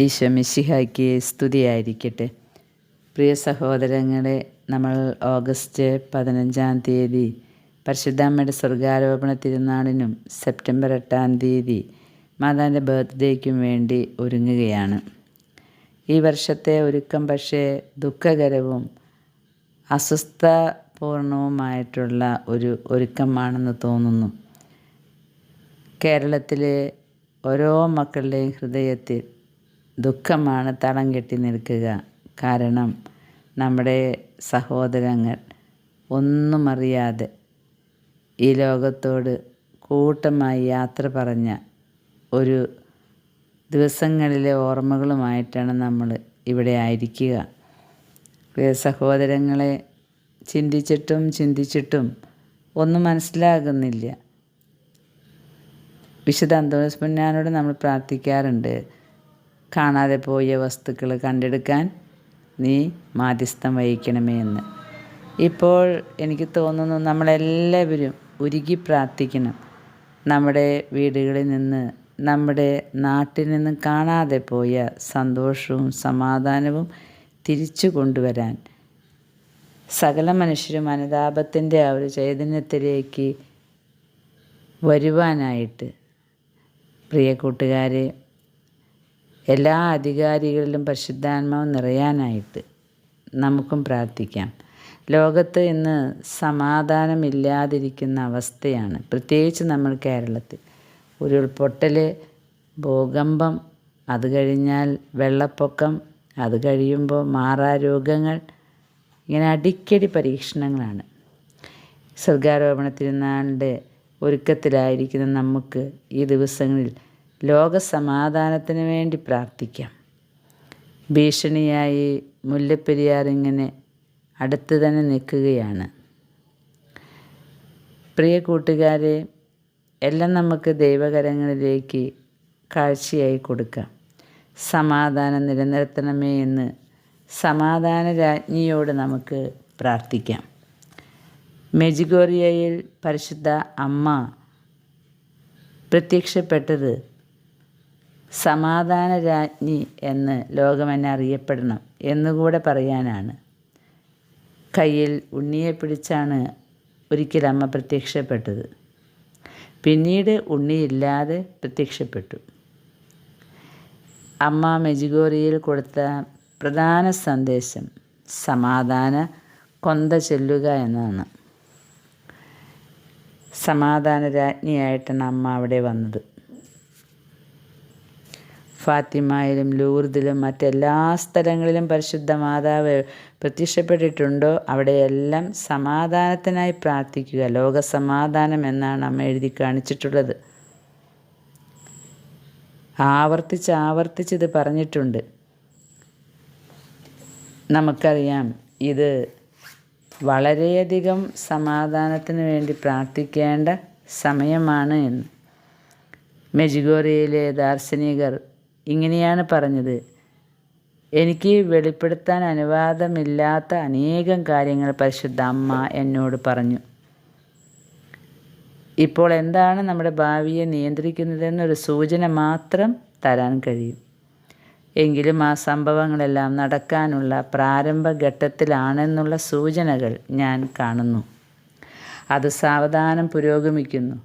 ഈശോ മിശിഹായ്ക്ക് സ്തുതിയായിരിക്കട്ടെ. പ്രിയ സഹോദരങ്ങളെ നമ്മൾ ഓഗസ്റ്റ് പതിനഞ്ചാം തീയതി പരിശുദ്ധാമ്മയുടെ സ്വർഗാരോപണ തിരുനാളിനും സെപ്റ്റംബർ എട്ടാം തീയതി മാതാവിന്റെ ബർത്ത്ഡേക്കും വേണ്ടി ഒരുങ്ങുകയാണ്. ഈ വർഷത്തെ ഒരുക്കം പക്ഷേ ദുഃഖകരവും അസ്വസ്ഥപൂർണവുമായിട്ടുള്ള ഒരു ഒരുക്കമാണെന്ന് തോന്നുന്നു. കേരളത്തിലെ ഓരോ മക്കളുടെയും ഹൃദയത്തിൽ ദുഃഖമാണ് തളം കെട്ടി നിൽക്കുക. കാരണം നമ്മുടെ സഹോദരങ്ങൾ ഒന്നും അറിയാതെ ഈ ലോകത്തോട് കൂട്ടമായി യാത്ര പറഞ്ഞ ഒരു ദിവസങ്ങളിലെ ഓർമ്മകളുമായിട്ടാണ് നമ്മൾ ഇവിടെ ആയിരിക്കുക. സഹോദരങ്ങളെ ചിന്തിച്ചിട്ടും ചിന്തിച്ചിട്ടും ഒന്നും മനസ്സിലാകുന്നില്ല. വിശുദ്ധ അന്തോസ് പുന്നാനോട് നമ്മൾ പ്രാർത്ഥിക്കാറുണ്ട്. കാണാതെ പോയ വസ്തുക്കൾ കണ്ടെടുക്കാൻ നീ മാധ്യസ്ഥം വഹിക്കണമേ എന്ന്. ഇപ്പോൾ എനിക്ക് തോന്നുന്നു നമ്മളെല്ലാവരും ഉരുകി പ്രാർത്ഥിക്കണം. നമ്മുടെ വീടുകളിൽ നിന്ന് നമ്മുടെ നാട്ടിൽ നിന്ന് കാണാതെ പോയ സന്തോഷവും സമാധാനവും തിരിച്ചു കൊണ്ടുവരാൻ സകല മനുഷ്യരും അനുതാപത്തിന്റെ ആ ഒരു ചൈതന്യത്തിലേക്ക് വരുവാനായിട്ട് പ്രിയ കൂട്ടുകാരെ എല്ലാ അധികാരികളിലും പരിശുദ്ധാത്മാവ് നിറയാനായിട്ട് നമുക്കും പ്രാർത്ഥിക്കാം. ലോകത്ത് ഇന്ന് സമാധാനമില്ലാതിരിക്കുന്ന അവസ്ഥയാണ്. പ്രത്യേകിച്ച് നമ്മൾ കേരളത്തിൽ. ഉരുൾപൊട്ടൽ ഭൂകമ്പം അത് കഴിഞ്ഞാൽ വെള്ളപ്പൊക്കം അത് കഴിയുമ്പോൾ മാറാരോഗങ്ങൾ ഇങ്ങനെ അടിക്കടി പരീക്ഷണങ്ങളാണ്. സ്വർഗാരോപണ തിരുനാളിന്റെ ഒരുക്കത്തിലായിരിക്കുന്ന നമുക്ക് ഈ ദിവസങ്ങളിൽ ലോകസമാധാനത്തിന് വേണ്ടി പ്രാർത്ഥിക്കാം. ഭീഷണിയായി മുല്ലപ്പെരിയാർ ഇങ്ങനെ അടുത്ത് തന്നെ നിൽക്കുകയാണ്. പ്രിയ കൂട്ടുകാരെ എല്ലാം നമുക്ക് ദൈവകരങ്ങളിലേക്ക് കാഴ്ചയായി കൊടുക്കാം. സമാധാനം നിലനിർത്തണമേ എന്ന് സമാധാന രാജ്ഞിയോട് നമുക്ക് പ്രാർത്ഥിക്കാം. മെജിഗോറിയയിൽ പരിശുദ്ധ അമ്മ പ്രത്യക്ഷപ്പെട്ടത് സമാധാന രാജ്ഞി എന്ന് ലോകമെന്നെ അറിയപ്പെടണം എന്നുകൂടെ പറയാനാണ്. കയ്യിൽ ഉണ്ണിയെ പിടിച്ചാണ് ഒരിക്കൽ അമ്മ പ്രത്യക്ഷപ്പെട്ടത്. പിന്നീട് ഉണ്ണിയില്ലാതെ പ്രത്യക്ഷപ്പെട്ടു. അമ്മ മെജിഗോറിയിൽ കൊടുത്ത പ്രധാന സന്ദേശം സമാധാന കൊന്ത ചെല്ലുക എന്നാണ്. സമാധാന രാജ്ഞിയായിട്ടാണ് അമ്മ അവിടെ വന്നത്. ഫാത്തിമയിലും ലൂർദിലും മറ്റെല്ലാ സ്ഥലങ്ങളിലും പരിശുദ്ധ മാതാവ് പ്രത്യക്ഷപ്പെട്ടിട്ടുണ്ടോ? അവിടെയെല്ലാം സമാധാനത്തിനായി പ്രാർത്ഥിക്കുക. ലോക സമാധാനം എന്നാണ് അമ്മ എഴുതി കാണിച്ചിട്ടുള്ളത്. ആവർത്തിച്ച് ആവർത്തിച്ച് ഇത് പറഞ്ഞിട്ടുണ്ട്. നമുക്കറിയാം ഇത് വളരെയധികം സമാധാനത്തിന് വേണ്ടി പ്രാർത്ഥിക്കേണ്ട സമയമാണ് എന്ന്. മെജിഗോറിയയിലെ ദാർശനികർ ഇങ്ങനെയാണ് പറഞ്ഞത്. എനിക്ക് വെളിപ്പെടുത്താൻ അനുവാദമില്ലാത്ത അനേകം കാര്യങ്ങൾ പരിശുദ്ധ അമ്മ എന്നോട് പറഞ്ഞു. ഇപ്പോൾ എന്താണ് നമ്മുടെ ഭാവിയെ നിയന്ത്രിക്കുന്നതെന്നൊരു സൂചന മാത്രം തരാൻ കഴിയും. എങ്കിലും ആ സംഭവങ്ങളെല്ലാം നടക്കാനുള്ള പ്രാരംഭഘട്ടത്തിലാണെന്നുള്ള സൂചനകൾ ഞാൻ കാണുന്നു. അത് സാവധാനം പുരോഗമിക്കുന്നു.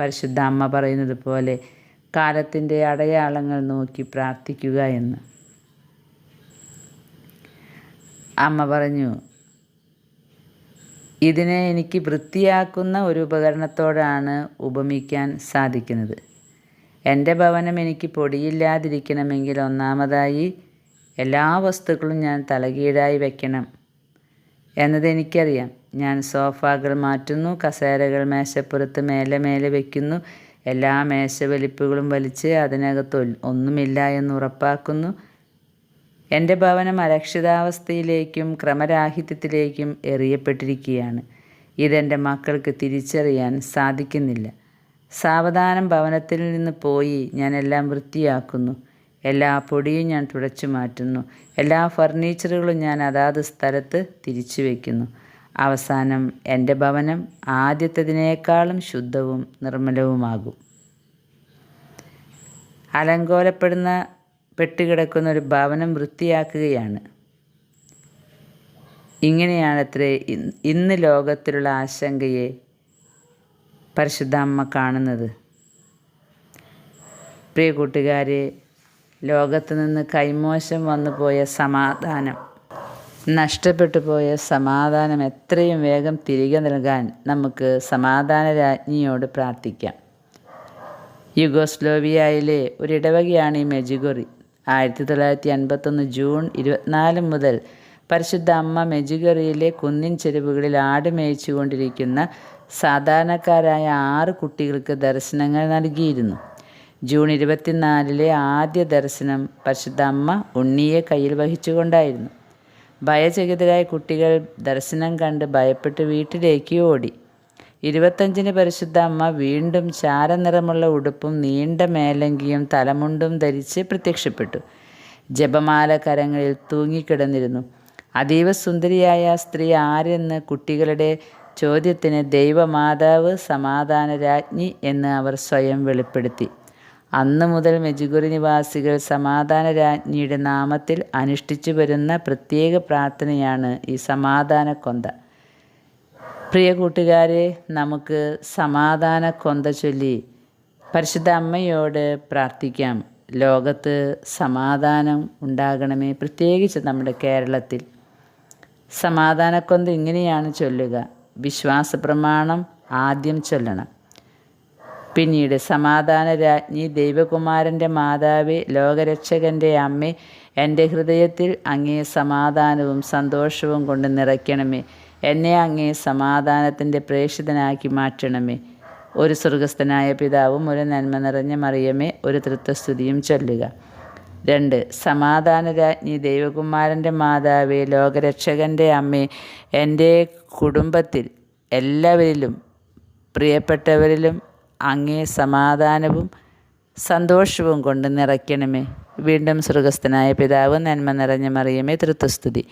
പരിശുദ്ധ അമ്മ പറയുന്നത് പോലെ കാലത്തിന്റെ അടയാളങ്ങൾ നോക്കി പ്രാർത്ഥിക്കുക എന്ന്. അമ്മ പറഞ്ഞു ഇതിനെ എനിക്ക് വൃത്തിയാക്കുന്ന ഒരു ഉപകരണത്തോടാണ് ഉപമിക്കാൻ സാധിക്കുന്നത്. എന്റെ ഭവനം എനിക്ക് പൊടിയില്ലാതിരിക്കണമെങ്കിൽ ഒന്നാമതായി എല്ലാ വസ്തുക്കളും ഞാൻ തലകീഴായി വയ്ക്കണം എന്നത് എനിക്കറിയാം. ഞാൻ സോഫകൾ മാറ്റുന്നു കസേരകൾ മേശപ്പുറത്ത് മേലെ മേലെ വയ്ക്കുന്നു എല്ലാ മേശവലിപ്പുകളും വലിച്ച് അതിനകത്ത് ഒന്നുമില്ല എന്ന് ഉറപ്പാക്കുന്നു. എന്റെ ഭവനം അരക്ഷിതാവസ്ഥയിലേക്കും ക്രമരാഹിത്യത്തിലേക്കും എറിയപ്പെട്ടിരിക്കുകയാണ്. ഇതെന്റെ മക്കൾക്ക് തിരിച്ചറിയാൻ സാധിക്കുന്നില്ല. സാവധാനം ഭവനത്തിൽ നിന്ന് പോയി ഞാൻ എല്ലാം വൃത്തിയാക്കുന്നു. എല്ലാ പൊടിയും ഞാൻ തുടച്ചു മാറ്റുന്നു. എല്ലാ ഫർണിച്ചറുകളും ഞാൻ അതാത് സ്ഥലത്ത് തിരിച്ചു വയ്ക്കുന്നു അവസാനം എന്റെ ഭവനം ആദ്യത്തതിനേക്കാളും ശുദ്ധവും നിർമ്മലവുമാകും. അലങ്കോലപ്പെടുന്ന പെട്ടുകിടക്കുന്ന ഒരു ഭവനം വൃത്തിയാക്കുകയാണ്. ഇങ്ങനെയാണത്രേ ഇന്ന് ലോകത്തിലുള്ള ആശങ്കയെ പരിശുദ്ധ അമ്മ കാണുന്നത്. പ്രിയ കൂട്ടുകാരെ ലോകത്ത് നിന്ന് കൈമോശം വന്നുപോയ സമാധാനം നഷ്ടപ്പെട്ടു പോയ സമാധാനം എത്രയും വേഗം തിരികെ നൽകാൻ നമുക്ക് സമാധാന രാജ്ഞിയോട് പ്രാർത്ഥിക്കാം. യുഗോസ്ലോവിയയിലെ ഒരിടവകയാണ് ഈ മെജുഗൊറി. ആയിരത്തി തൊള്ളായിരത്തി അൻപത്തൊന്ന് ജൂൺ ഇരുപത്തിനാല് മുതൽ പരിശുദ്ധ അമ്മ മെജുഗറിയിലെ കുന്നിൻ ചെരുവുകളിൽ ആട് മേയിച്ചുകൊണ്ടിരിക്കുന്ന സാധാരണക്കാരായ ആറ് കുട്ടികൾക്ക് ദർശനങ്ങൾ നൽകിയിരുന്നു. ജൂൺ ഇരുപത്തിനാലിലെ ആദ്യ ദർശനം പരിശുദ്ധ അമ്മ ഉണ്ണിയെ കയ്യിൽ വഹിച്ചുകൊണ്ടായിരുന്നു. ഭയചകിതരായ കുട്ടികൾ ദർശനം കണ്ട് ഭയപ്പെട്ട് വീട്ടിലേക്ക് ഓടി. ഇരുപത്തഞ്ചിന് പരിശുദ്ധ അമ്മ വീണ്ടും ചാരനിറമുള്ള ഉടുപ്പും നീണ്ട മേലങ്കിയും തലമുണ്ടും ധരിച്ച് പ്രത്യക്ഷപ്പെട്ടു. ജപമാല കരങ്ങളിൽ തൂങ്ങിക്കിടന്നിരുന്നു. അതീവ സുന്ദരിയായ സ്ത്രീ ആരെന്ന് കുട്ടികളുടെ ചോദ്യത്തിന് ദൈവമാതാവ് സമാധാന രാജ്ഞി എന്ന് അവർ സ്വയം വെളിപ്പെടുത്തി. അന്ന് മുതൽ മെജുഗുരി നിവാസികൾ സമാധാന രാജ്ഞിയുടെ നാമത്തിൽ അനുഷ്ഠിച്ചു വരുന്ന പ്രത്യേക പ്രാർത്ഥനയാണ് ഈ സമാധാന കൊന്ത പ്രിയ കൂട്ടുകാരെ നമുക്ക് സമാധാന കൊന്ത ചൊല്ലി പരിശുദ്ധ അമ്മയോട് പ്രാർത്ഥിക്കാം. ലോകത്ത് സമാധാനം ഉണ്ടാകണമേ പ്രത്യേകിച്ച് നമ്മുടെ കേരളത്തിൽ. സമാധാനക്കൊന്ത ഇങ്ങനെയാണ് ചൊല്ലുക. വിശ്വാസ പ്രമാണം ആദ്യം ചൊല്ലണം. പിന്നീട് സമാധാന രാജ്ഞി ദൈവകുമാരന്റെ മാതാവേ ലോകരക്ഷകന്റെ അമ്മ എന്റെ ഹൃദയത്തിൽ അങ്ങേ സമാധാനവും സന്തോഷവും കൊണ്ട് നിറയ്ക്കണമേ. എന്നെ അങ്ങേ സമാധാനത്തിന്റെ പ്രേക്ഷിതനാക്കി മാറ്റണമേ. ഒരു സ്വർഗസ്ഥനായ പിതാവും ഒരു നന്മ നിറഞ്ഞ മറിയമേ ഒരു തൃത്വസ്തുതിയും ചൊല്ലുക. രണ്ട് സമാധാന രാജ്ഞി ദൈവകുമാരന്റെ മാതാവേ ലോകരക്ഷകന്റെ അമ്മ എന്റെ കുടുംബത്തിൽ എല്ലാവരിലും പ്രിയപ്പെട്ടവരിലും അങ്ങേ സമാധാനവും സന്തോഷവും കൊണ്ട് നിറയ്ക്കണമേ. വീണ്ടും സ്വർഗസ്ഥനായ പിതാവ് നന്മ നിറഞ്ഞ മറിയമേ തൃത്വസ്തുതി.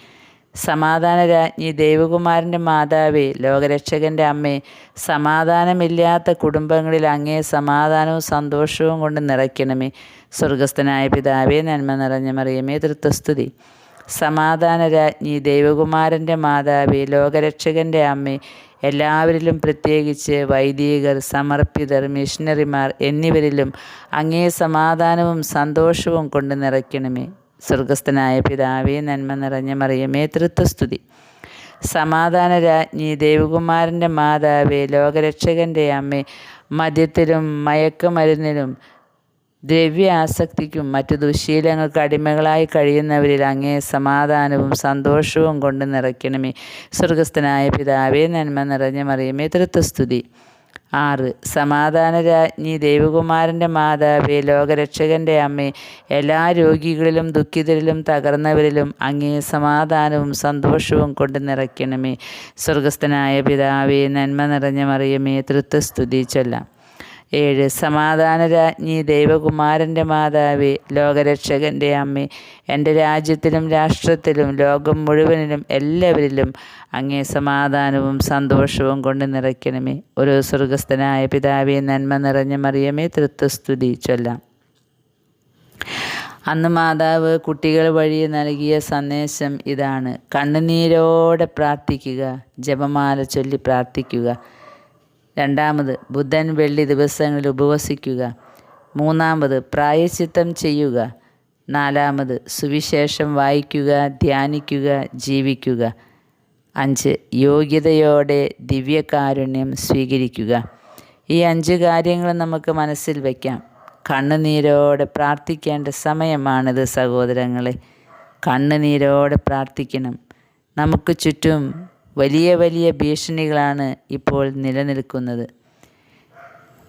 സമാധാനരാജ്ഞി രാജ്ഞി ദൈവകുമാരന്റെ മാതാവേ ലോകരക്ഷകന്റെ അമ്മേ സമാധാനമില്ലാത്ത കുടുംബങ്ങളിൽ അങ്ങേ സമാധാനവും സന്തോഷവും കൊണ്ട് നിറയ്ക്കണമേ. സ്വർഗസ്ഥനായ പിതാവേ നന്മ നിറഞ്ഞ മറിയമേ തൃത്വസ്തുതി. സമാധാനരാജ്ഞി ദൈവകുമാരന്റെ മാതാവേ ലോകരക്ഷകന്റെ അമ്മേ എല്ലാവരിലും പ്രത്യേകിച്ച് വൈദികർ സമർപ്പിതർ മിഷണറിമാർ എന്നിവരിലും അങ്ങേ സമാധാനവും സന്തോഷവും കൊണ്ട് നിറയ്ക്കണമേ. സ്വർഗസ്ഥനായ പിതാവേ നന്മ നിറഞ്ഞ മറിയമേ തൃത്വസ്തുതി. സമാധാന രാജ്ഞി ദേവകുമാരന്റെ മാതാവേ ലോകരക്ഷകന്റെ അമ്മേ മദ്യത്തിലും മയക്കുമരുന്നിലും ദ്രവ്യ ആസക്തിക്കും മറ്റു ദുശീലങ്ങൾക്ക് അടിമകളായി കഴിയുന്നവരിൽ അങ്ങേ സമാധാനവും സന്തോഷവും കൊണ്ട് നിറയ്ക്കണമേ. സ്വർഗസ്ഥനായ പിതാവേ നന്മ നിറഞ്ഞ മറിയമേ തൃത്വസ്തുതി. ആറ്. സമാധാനരാജ്ഞി രാജ്ഞി ദൈവകുമാരന്റെ മാതാവേ ലോകരക്ഷകന്റെ അമ്മേ എല്ലാ രോഗികളിലും ദുഃഖിതരിലും തകർന്നവരിലും അങ്ങേ സമാധാനവും സന്തോഷവും കൊണ്ട് നിറയ്ക്കണമേ. സ്വർഗസ്ഥനായ പിതാവേ നന്മ നിറഞ്ഞ മറിയമേ തൃത്വസ്തുതി ചൊല്ലാം. ഏഴ് സമാധാന രാജ്ഞി ദൈവകുമാരന്റെ മാതാവേ ലോകരക്ഷകന്റെ അമ്മേ എന്റെ രാജ്യത്തിലും രാഷ്ട്രത്തിലും ലോകം മുഴുവനിലും എല്ലാവരിലും അങ്ങേ സമാധാനവും സന്തോഷവും കൊണ്ട് നിറയ്ക്കണമേ. ഒരു സ്വർഗസ്ഥനായ പിതാവെ നന്മ നിറഞ്ഞ മറിയമേ തൃത്വസ്തുതി ചൊല്ലാം. അന്ന് മാതാവ് കുട്ടികൾ വഴി നൽകിയ സന്ദേശം ഇതാണ്. കണ്ണുനീരോടെ പ്രാർത്ഥിക്കുക ജപമാല ചൊല്ലി പ്രാർത്ഥിക്കുക. രണ്ടാമത് ബുധൻ വെള്ളി ദിവസങ്ങളിൽ ഉപവസിക്കുക. മൂന്നാമത് പ്രായശ്ചിത്തം ചെയ്യുക. നാലാമത് സുവിശേഷം വായിക്കുക ധ്യാനിക്കുക ജീവിക്കുക. അഞ്ച് യോഗ്യതയോടെ ദിവ്യകാരുണ്യം സ്വീകരിക്കുക. ഈ അഞ്ച് കാര്യങ്ങൾ നമുക്ക് മനസ്സിൽ വയ്ക്കാം കണ്ണുനീരോടെ പ്രാർത്ഥിക്കേണ്ട സമയമാണിത് സഹോദരങ്ങളെ. കണ്ണുനീരോടെ പ്രാർത്ഥിക്കണം. നമുക്ക് ചുറ്റും വലിയ വലിയ ഭീഷണികളാണ് ഇപ്പോൾ നിലനിൽക്കുന്നത്.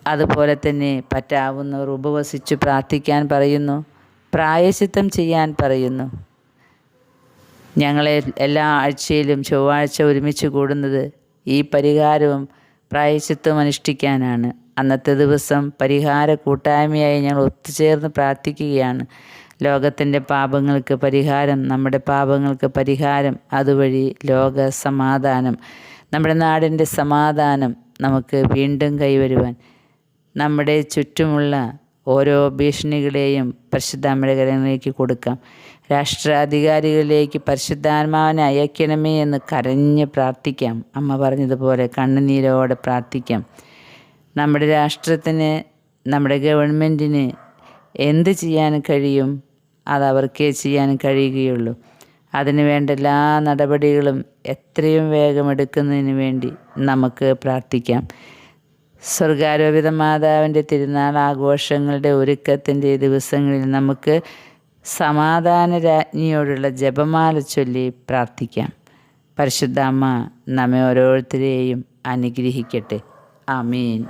അതുപോലെ തന്നെ പറ്റാവുന്നവർ ഉപവസിച്ച് പ്രാർത്ഥിക്കാൻ പറയുന്നു പ്രായശിത്തം ചെയ്യാൻ പറയുന്നു. ഞങ്ങളെ എല്ലാ ആഴ്ചയിലും ചൊവ്വാഴ്ച ഒരുമിച്ച് കൂടുന്നത് ഈ പരിഹാരവും പ്രായശിത്വം അനുഷ്ഠിക്കാനാണ്. അന്നത്തെ ദിവസം പരിഹാര കൂട്ടായ്മയായി ഞങ്ങൾ ഒത്തുചേർന്ന് പ്രാർത്ഥിക്കുകയാണ്. ലോകത്തിന്റെ പാപങ്ങൾക്ക് പരിഹാരം നമ്മുടെ പാപങ്ങൾക്ക് പരിഹാരം അതുവഴി ലോക സമാധാനം നമ്മുടെ നാടിന്റെ സമാധാനം നമുക്ക് വീണ്ടും കൈവരുവാൻ. നമ്മുടെ ചുറ്റുമുള്ള ഓരോ ഭീഷണികളെയും പരിശുദ്ധാമ്മയുടെ കരങ്ങളിലേക്ക് കൊടുക്കാം. രാഷ്ട്രാധികാരികളിലേക്ക് പരിശുദ്ധാത്മാവിനെ അയക്കണമേ എന്ന് കരഞ്ഞ് പ്രാർത്ഥിക്കാം. അമ്മ പറഞ്ഞതുപോലെ കണ്ണുനീരോടെ പ്രാർത്ഥിക്കാം. നമ്മുടെ രാഷ്ട്രത്തിന് നമ്മുടെ ഗവൺമെന്റിന് എന്ത് ചെയ്യാൻ കഴിയും? അത് അവർക്കേ ചെയ്യാൻ കഴിയുകയുള്ളൂ. അതിനു വേണ്ട എല്ലാ നടപടികളും എത്രയും വേഗം എടുക്കുന്നതിന് വേണ്ടി നമുക്ക് പ്രാർത്ഥിക്കാം. സ്വർഗാരോപിത മാതാവിന്റെ തിരുനാൾ ആഘോഷങ്ങളുടെ ഒരുക്കത്തിന്റെ ദിവസങ്ങളിൽ നമുക്ക് സമാധാന രാജ്ഞിയോടുള്ള ജപമാല ചൊല്ലി പ്രാർത്ഥിക്കാം. പരിശുദ്ധ അമ്മ നമ്മെ ഓരോരുത്തരെയും അനുഗ്രഹിക്കട്ടെ. ആമീൻ.